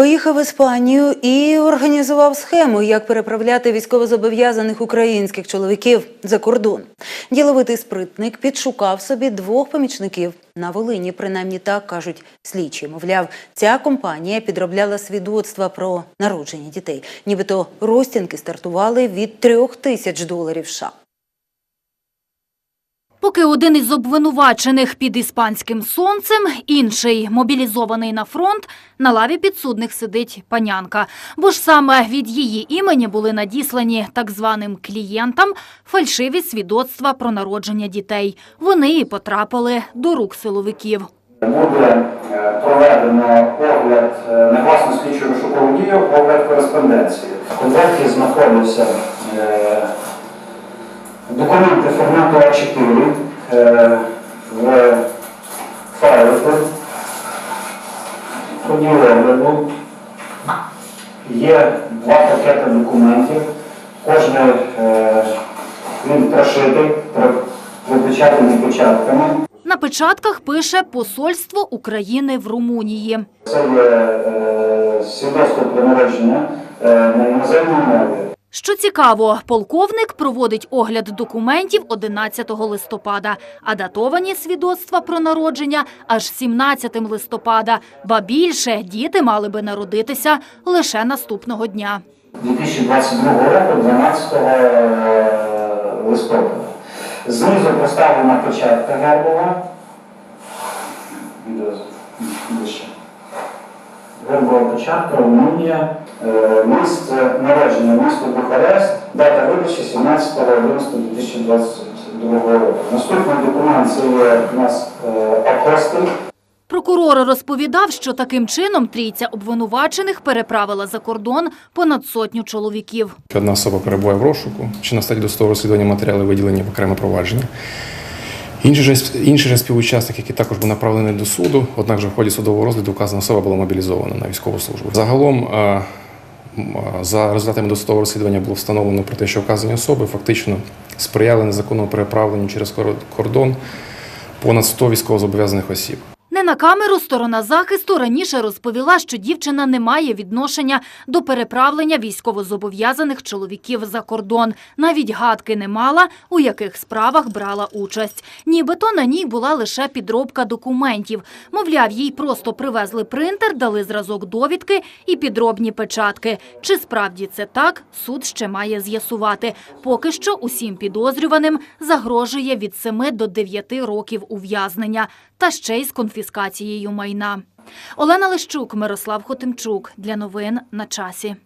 Поїхав в Іспанію і організував схему, як переправляти військовозобов'язаних українських чоловіків за кордон. Діловитий спритник підшукав собі двох помічників на Волині. Принаймні так кажуть слідчі. Мовляв, ця компанія підробляла свідоцтва про народження дітей. Нібито розтінки стартували від трьох тисяч доларів США. Поки один із обвинувачених під іспанським сонцем, інший мобілізований на фронт, на лаві підсудних сидить панянка. Бо ж саме від її імені були надіслані так званим клієнтам фальшиві свідоцтва про народження дітей. Вони і потрапили до рук силовиків. Буде е, проведено огляд е, на власну слідчу розшукову дію, огляд кореспонденції. В конверті знаходяться е, документи формату А4 е, в файлику, огляду. Є два пакети документів. Кожен е, він прошитий, про- пропечатаний печатками. На печатках пише Посольство України в Румунії. Це є е, свідоцтво про народження е, на іноземній мові. Що цікаво, полковник проводить огляд документів 11 листопада, а датовані свідоцтва про народження аж 17 листопада. Ба більше діти мали би народитися лише наступного дня. 2022 року, 12 е, листопада. Знизу поставлена початка гербова. Гербова початка, Румунія. Е, Місце народження, 11.11.2022 року. Наступний документ це є у нас е, апостол. Прокурор розповідав, що таким чином трійця обвинувачених переправила за кордон понад сотню чоловіків. Одна особа перебуває в розшуку, чи на стадії досудового розслідування матеріали виділені в окреме провадження. Інший же, інший же співучасник, який також був направлений до суду, однак же в ході судового розгляду вказана особа була мобілізована на військову службу. Загалом е, за результатами досудового розслідування було встановлено про те, що вказані особи фактично сприяли незаконному переправленню через кор- кордон понад 100 військовозобов'язаних осіб. Не на камеру сторона захисту раніше розповіла, що дівчина не має відношення до переправлення військовозобов'язаних чоловіків за кордон. Навіть гадки не мала, у яких справах брала участь. Нібито на ній була лише підробка документів. Мовляв, їй просто привезли принтер, дали зразок довідки і підробні печатки. Чи справді це так, суд ще має з'ясувати. Поки що усім підозрюваним загрожує від 7 до 9 років ув'язнення та ще й з конфіскацією майна. Олена Лищук, Мирослав Хотимчук. Для новин на часі.